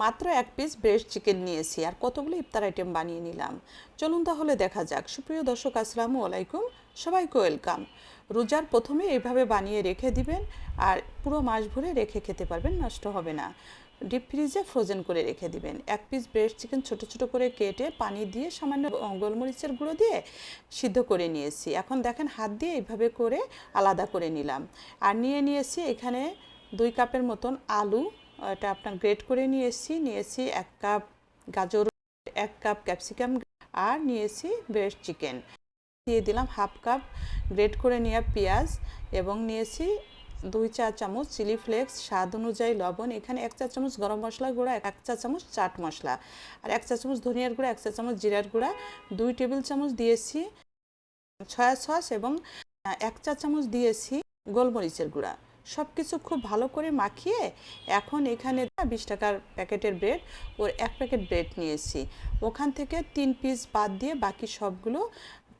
মাত্র এক piece breast chicken নিয়েছি, আর কতগুলো ইফতার আইটেম বানিয়ে নিলাম। চলুন তাহলে দেখা যাক। সুপ্রিয় দর্শক, আসসালামু আলাইকুম। সবাইকে ওয়েলকাম রোজার প্রথমে এইভাবে বানিয়ে রেখে দিবেন, আর পুরো মাস ভরে রেখে খেতে পারবেন, নষ্ট হবে না। ডিপ ফ্রিজে ফ্রোজেন করে রেখে দিবেন। এক পিস ব্রেস্ট চিকেন ছোট ছোট করে কেটে পানি দিয়ে সামান্য গোলমরিচের গুঁড়ো দিয়ে সিদ্ধ করে নিয়েছি। এখন দেখেন হাত দিয়ে এইভাবে করে আলাদা করে নিলাম। আর নিয়ে নিয়েছি এখানে দুই কাপের মতন আলু এটা আপনার গ্রেট করে নিয়ে এসেছি। নিয়েছি এক কাপ গাজর, এক কাপ ক্যাপসিকাম আর নিয়েছি ব্রেস্ট চিকেন দিয়ে দিলাম হাফ কাপ গ্রেট করে নেওয়া পেঁয়াজ এবং নিয়েছি দুই চা চামচ চিলি ফ্লেক্স স্বাদ অনুযায়ী লবণ। এখানে এক চা চামচ গরম মশলা গুঁড়া, এক চা চামচ চাট মশলা আর এক চা চামচ ধনিয়ার গুঁড়া, এক চা চামচ জিরার গুঁড়া। দুই টেবিল চামচ দিয়েছি সয়া সস এবং এক চা চামচ দিয়েছি গোলমরিচের গুঁড়া। সব কিছু খুব ভালো করে মাখিয়ে এখন এখানে বিশ টাকার প্যাকেটের ব্রেড ওর এক প্যাকেট ব্রেড নিয়েছি। ওখান থেকে তিন পিস বাদ দিয়ে বাকি সবগুলো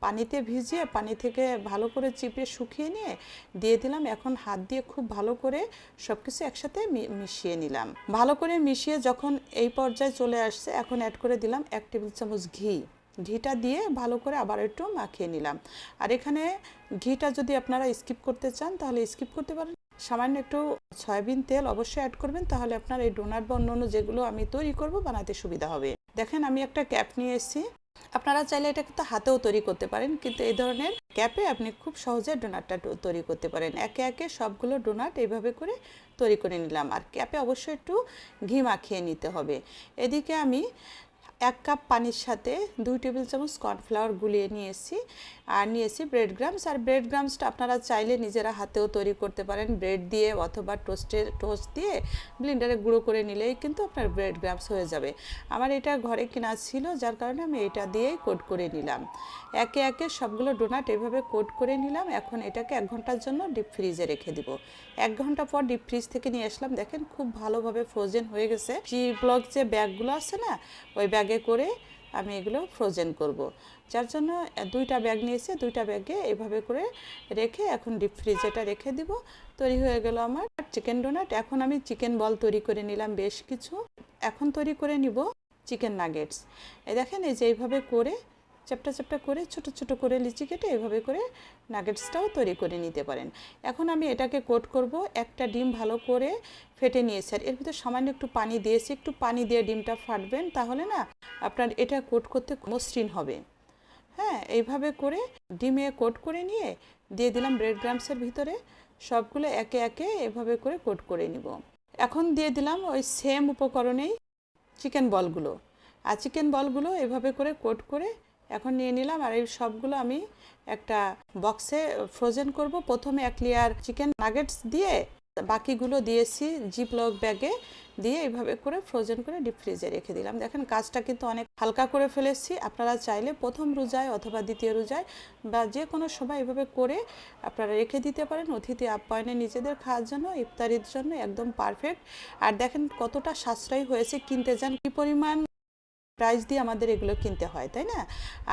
পানিতে ভিজিয়ে, পানি থেকে ভালো করে চিপে শুকিয়ে নিয়ে দিয়ে দিলাম। এখন হাত দিয়ে খুব ভালো করে সব কিছু একসাথে মিশিয়ে নিলাম। ভালো করে মিশিয়ে যখন এই পর্যায়ে চলে আসছে, এখন অ্যাড করে দিলাম এক টেবিল চামচ ঘি। ঘিটা দিয়ে ভালো করে আবার একটু মাখিয়ে নিলাম। আর এখানে ঘিটা যদি আপনারা স্কিপ করতে চান, তাহলে স্কিপ করতে পারেন। সামান্য একটু সয়াবিন তেল অবশ্যই অ্যাড করবেন, তাহলে আপনার এই ডোনাট বা অন্য যেগুলো আমি তৈরি করব বানাতে সুবিধা হবে। দেখেন আমি একটা ক্যাপ নিয়ে এসেছি। আপনারা চাইলে এটা কিন্তু হাতেও তৈরি করতে পারেন, কিন্তু এই ধরনের ক্যাপে আপনি খুব সহজে ডোনাটটা তৈরি করতে পারেন। একে একে সবগুলো ডোনাট এইভাবে করে তৈরি করে নিলাম। আর ক্যাপে অবশ্যই একটু ঘি মাখিয়ে নিতে হবে। এদিকে আমি এক কাপ পানির সাথে দুই টেবিল চামচ কর্নফ্লাওয়ার গুলিয়ে নিয়েছি আর নিয়েছি ব্রেড গ্রামস আর ব্রেড গ্রামসটা আপনারা চাইলে নিজেরা হাতেও তৈরি করতে পারেন। ব্রেড দিয়ে অথবা টোস্টে টোস্ট দিয়ে ব্লিন্ডারে গুঁড়ো করে নিলেই কিন্তু আপনার ব্রেড গ্রামস হয়ে যাবে। আমার এটা ঘরে কেনা ছিল, যার কারণে আমি এটা দিয়েই কোট করে নিলাম। একে একে সবগুলো ডোনাট এভাবে কোট করে নিলাম। এখন এটাকে এক ঘণ্টার জন্য ডিপ ফ্রিজে রেখে দিব। এক ঘণ্টা পর ডিপ ফ্রিজ থেকে নিয়ে আসলাম। দেখেন খুব ভালোভাবে ফ্রোজেন হয়ে গেছে। ব্লক যে ব্যাগগুলো আছে না, ওই ব্যাগে করে আমি এগুলো ফ্রোজেন করব। যার জন্য দুইটা ব্যাগ নিয়েছে, দুইটা ব্যাগে এভাবে করে রেখে এখন ডিপ ফ্রিজেটা রেখে দিব। তৈরি হয়ে গেল আমার চিকেন ডোনাট এখন আমি চিকেন বল তৈরি করে নিলাম বেশ কিছু। এখন তৈরি করে নিব চিকেন নাগেটস এ দেখেন, এই যে এইভাবে করে চ্যাপটা চ্যাপটা করে, ছোট ছোট করে লিচি কেটে এভাবে করে নাগেটসটাও তৈরি করে নিতে পারেন। এখন আমি এটাকে কোট করব, একটা ডিম ভালো করে ফেটে নিয়েছি। আর এর ভিতরে সামান্য একটু পানি দিয়েছি, একটু পানি দিয়ে ডিমটা ফাটবেন তাহলে না আপনার এটা কোট করতে মসৃণ হবে। হ্যাঁ এইভাবে করে ডিমে কোট করে নিয়ে দিয়ে দিলাম ব্রেড গ্রামসের ভিতরে, সবগুলো একে একে এভাবে করে কোট করে নিব। এখন দিয়ে দিলাম ওই সেম উপকরণেই চিকেন বলগুলো। আর চিকেন বলগুলো এভাবে করে কোট করে এখন নিয়ে নিলাম আর এই সবগুলো আমি একটা বক্সে ফ্রোজেন করব। প্রথমে এক লেয়ার চিকেন নাগেটস দিয়ে বাকিগুলো দিয়েছি জিপলক ব্যাগে দিয়ে এইভাবে করে ফ্রোজেন করে ডিপ ফ্রিজে রেখে দিলাম। দেখেন কাজটা কিন্তু অনেক হালকা করে ফেলেছি। আপনারা চাইলে প্রথম রোজায় অথবা দ্বিতীয় রোজায় বা যে কোনো সময় এভাবে করে আপনারা রেখে দিতে পারেন। অতিথি আপ্যায়নে নিজেদের খাওয়ার জন্য, ইফতারির জন্য একদম পারফেক্ট আর দেখেন কতটা সাশ্রয়ী হয়েছে কিনতে যান, কী পরিমাণ প্রাইস দিয়ে আমাদের এগুলো কিনতে হয়, তাই না?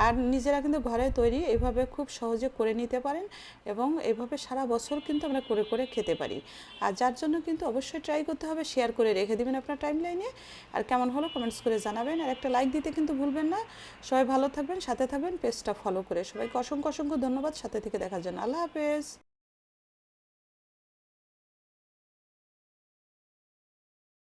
আর নিজেরা কিন্তু ঘরে তৈরি এভাবে খুব সহজে করে নিতে পারেন এবং এভাবে সারা বছর কিন্তু আমরা করে করে খেতে পারি। আর যার জন্য কিন্তু অবশ্যই ট্রাই করতে হবে শেয়ার করে রেখে দেবেন আপনার টাইম লাইনে আর কেমন হলো কমেন্টস করে জানাবেন। আর একটা লাইক দিতে কিন্তু ভুলবেন না। সবাই ভালো থাকবেন, সাথে থাকবেন পেজটা ফলো করে সবাইকে অসংখ্য অসংখ্য ধন্যবাদ। সাথে থেকে দেখার জন্য আল্লাহ হাফেজ।